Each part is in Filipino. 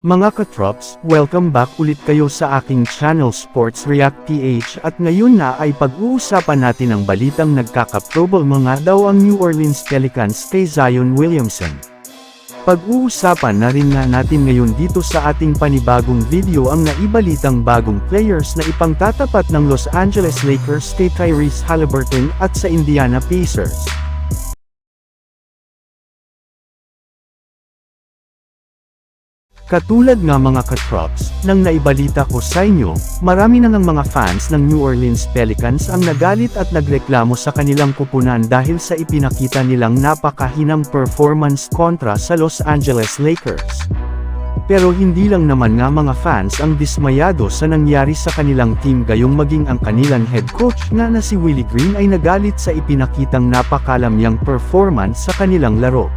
Mga katrops, welcome back ulit kayo sa aking channel Sports React PH at ngayon na ay pag-uusapan natin ang balitang nagkaka-trouble mga daw ang New Orleans Pelicans kay Zion Williamson. Pag-uusapan na rin nga natin ngayon dito sa ating panibagong video ang naibalitang bagong players na ipangtatapat ng Los Angeles Lakers kay Tyrese Halliburton at sa Indiana Pacers. Katulad nga mga katrops, nang naibalita ko sa inyo, marami na ng mga fans ng New Orleans Pelicans ang nagalit at nagreklamo sa kanilang kupunan dahil sa ipinakita nilang napakahinang performance kontra sa Los Angeles Lakers. Pero hindi lang naman nga mga fans ang dismayado sa nangyari sa kanilang team gayong maging ang kanilang head coach nga na si Willie Green ay nagalit sa ipinakitang napakalamyang performance sa kanilang laro.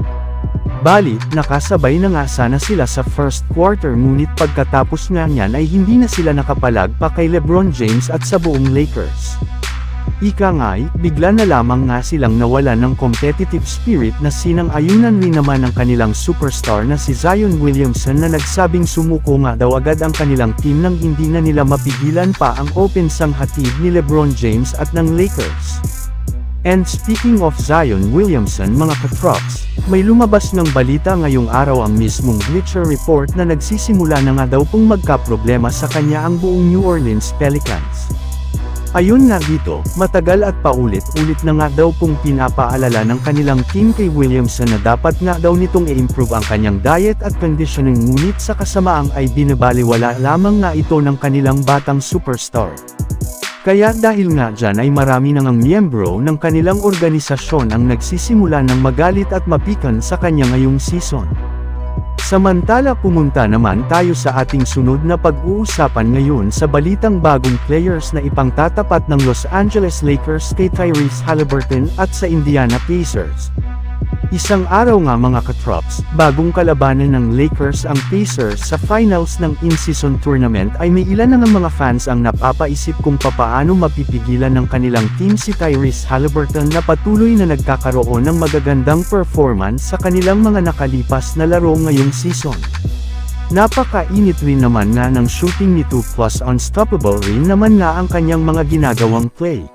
Bali, nakasabay na nga sana sila sa first quarter ngunit pagkatapos nga niyan ay hindi na sila nakapalag pa kay Lebron James at sa buong Lakers. Ika nga'y, bigla na lamang nga silang nawala ng competitive spirit na sinang-ayunan rin naman ng kanilang superstar na si Zion Williamson na nagsabing sumuko nga daw agad ang kanilang team nang hindi na nila mapigilan pa ang open sang hatid ni Lebron James at ng Lakers. And speaking of Zion Williamson mga katrops, may lumabas ng balita ngayong araw ang mismong Bleacher Report na nagsisimula na nga daw pong magkaproblema sa kanya ang buong New Orleans Pelicans. Ayun nga dito, matagal at paulit-ulit na nga daw pong pinapaalala ng kanilang team kay Williamson na dapat nga daw nitong i-improve ang kanyang diet at conditioning ngunit sa kasamaang ay binabaliwala lamang nga ito ng kanilang batang superstar. Kaya dahil nga dyan ay marami nang ang miyembro ng kanilang organisasyon ang nagsisimula ng magalit at mapikan sa kanya ngayong season. Samantala pumunta naman tayo sa ating sunod na pag-uusapan ngayon sa balitang bagong players na ipangtatapat ng Los Angeles Lakers kay Tyrese Halliburton at sa Indiana Pacers. Isang araw nga mga katrops, bagong kalabanan ng Lakers ang Pacers sa finals ng in-season tournament ay may ilan na ng mga fans ang napapaisip kung papaano mapipigilan ng kanilang team si Tyrese Halliburton na patuloy na nagkakaroon ng magagandang performance sa kanilang mga nakalipas na laro ngayong season. Napakainit rin naman nga ng shooting nito plus unstoppable rin naman nga ang kanyang mga ginagawang play.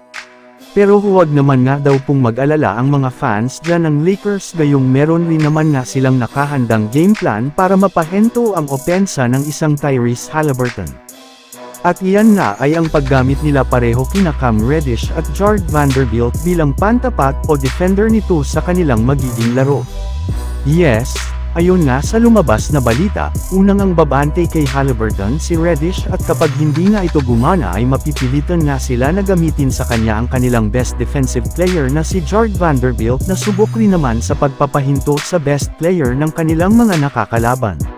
Pero huwag naman nga daw pong mag-alala ang mga fans dyan ng Lakers gayong meron rin naman nga silang nakahandang game plan para mapahento ang opensa ng isang Tyrese Halliburton. At iyan nga ay ang paggamit nila pareho kina Cam Reddish at Jared Vanderbilt bilang pantapat o defender nito sa kanilang magiging laro. Yes, ayon nga sa lumabas na balita, unang ang babante kay Halliburton si Reddish at kapag hindi nga ito gumana ay mapipilitan nga sila na gamitin sa kanya ang kanilang best defensive player na si Jared Vanderbilt na subok rin naman sa pagpapahinto sa best player ng kanilang mga nakakalaban.